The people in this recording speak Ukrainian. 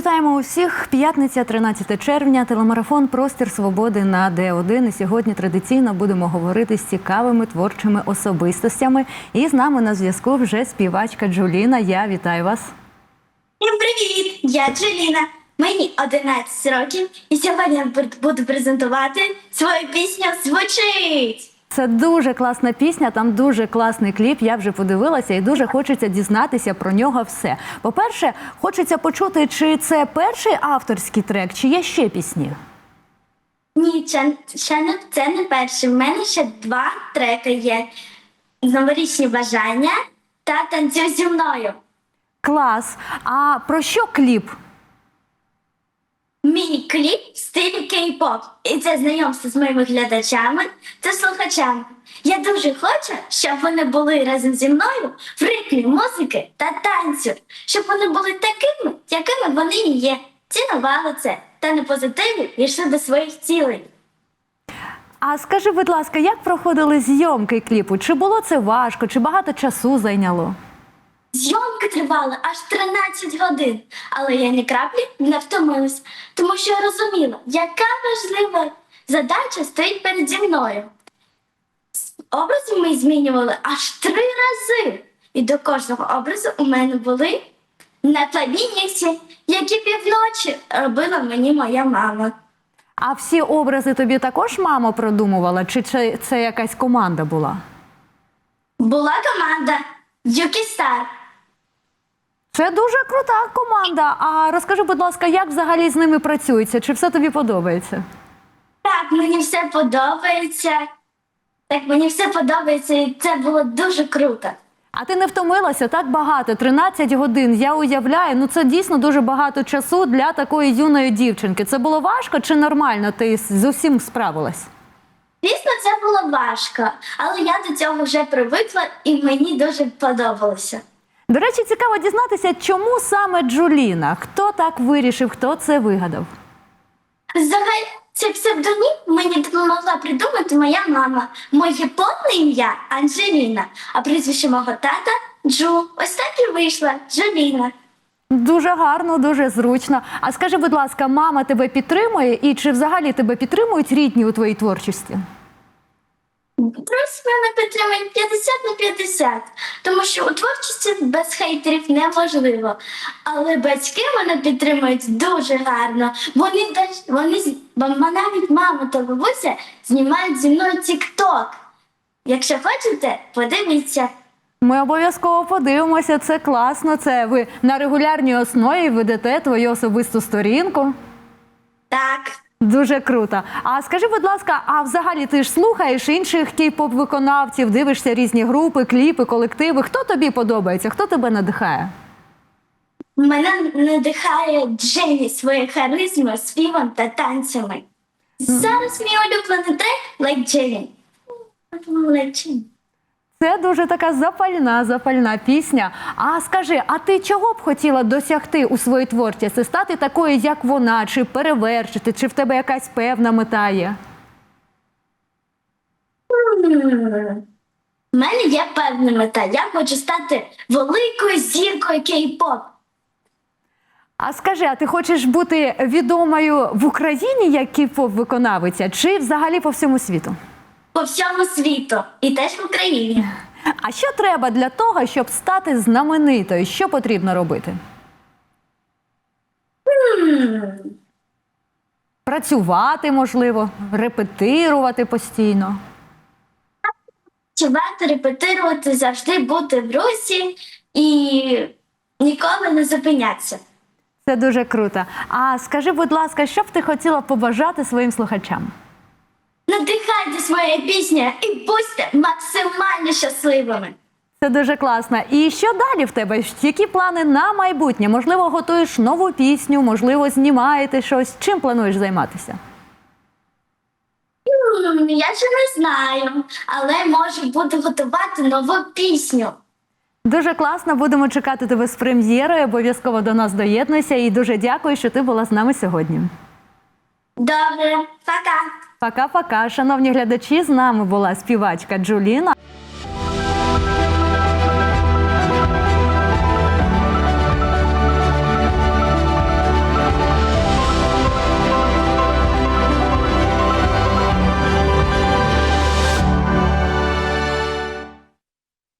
Вітаємо усіх. П'ятниця, 13 червня. Телемарафон Простір свободи на Д1. І сьогодні традиційно будемо говорити з цікавими творчими особистостями. І з нами на зв'язку вже співачка Джуліна. Я вітаю вас. Привіт! Я Джеліна. Мені 11 років, і сьогодні буду презентувати свою пісню Звучить. Це дуже класна пісня, там дуже класний кліп. Я вже подивилася і дуже хочеться дізнатися про нього все. По-перше, хочеться почути, чи це перший авторський трек, чи є ще пісні. Ні, ще, ще не це не перший. В мене ще два треки є: новорічні бажання та танцюй зі мною. Клас. А про що кліп? Мій кліп в стилі кей-поп. І це знайомство з моїми глядачами та слухачами. Я дуже хочу, щоб вони були разом зі мною в ритмі музики та танцю, щоб вони були такими, якими вони і є. Цінували це та на позитиві йшли до своїх цілей. А скажи, будь ласка, як проходили зйомки кліпу? Чи було це важко, чи багато часу зайняло? Зйомки тривали аж 13 годин, але я ні краплі не втомилась, тому що я розуміла, яка важлива задача стоїть переді мною. Образи ми змінювали аж три рази, і до кожного образу у мене були накладні нігті, які півночі робила мені моя мама. А всі образи тобі також мама продумувала, чи це, це якась команда була? Була команда Юкі Стар. Це дуже крута команда. А розкажи, будь ласка, як взагалі з ними працюється? Чи все тобі подобається? Так, мені все подобається. Так, мені все подобається, і це було дуже круто. А ти не втомилася так багато? 13 годин. Я уявляю, ну це дійсно дуже багато часу для такої юної дівчинки. Це було важко чи нормально? Ти з усім справилась? Звісно, це було важко, але я до цього вже привикла і мені дуже подобалося. До речі, цікаво дізнатися, чому саме Джуліна? Хто так вирішив, хто це вигадав? Взагалі, цей псевдонім мені допомогла придумати моя мама. Моє повне ім'я Анжеліна, а прізвище мого тата Джу. Ось так і вийшла Джуліна. Дуже гарно, дуже зручно. А скажи, будь ласка, мама тебе підтримує і чи взагалі тебе підтримують рідні у твоїй творчості? Просто мене підтримують 50 на 50, тому що у творчості без хейтерів неможливо. Але батьки мене підтримують дуже гарно. Вони вони навіть мама та бабуся знімають зі мною тік-ток. Якщо хочете, подивіться. Ми обов'язково подивимося. Це класно. Це ви на регулярній основі ведете твою особисту сторінку. Так. Дуже круто. А скажи, будь ласка, а взагалі ти ж слухаєш інших кей-поп виконавців, дивишся різні групи, кліпи, колективи. Хто тобі подобається? Хто тебе надихає? Мене надихає Джені своєю харизмою, співом та танцями. Зараз мій улюблений трек Like Jenny. Like Jenny. Це дуже така запальна, запальна пісня. А скажи, а ти чого б хотіла досягти у своїй творчості? Стати такою, як вона, чи перевершити, чи в тебе якась певна мета є? У мене є певна мета. Я хочу стати великою зіркою кей-поп. А скажи, а ти хочеш бути відомою в Україні як кей-поп виконавиця, чи взагалі по всьому світу? По всьому світу і теж в Україні. А що треба для того, щоб стати знаменитою? Що потрібно робити? М. Працювати, можливо, репетирувати постійно. Чувати, репетирувати, завжди бути в русі і ніколи не зупинятися. Це дуже круто. А скажи, будь ласка, що б ти хотіла побажати своїм слухачам? Надихайтесь моя пісня і будьте максимально щасливими. Це дуже класно. І що далі в тебе? Які плани на майбутнє? Можливо, готуєш нову пісню, можливо, знімаєте щось. Чим плануєш займатися? М, Я ще не знаю, але може буду готувати нову пісню. Дуже класно. Будемо чекати тебе з прем'єрою. Обов'язково до нас доєднуйся. І дуже дякую, що ти була з нами сьогодні. Добре, пока. Пока-пока, шановні глядачі. З нами була співачка Джуліна.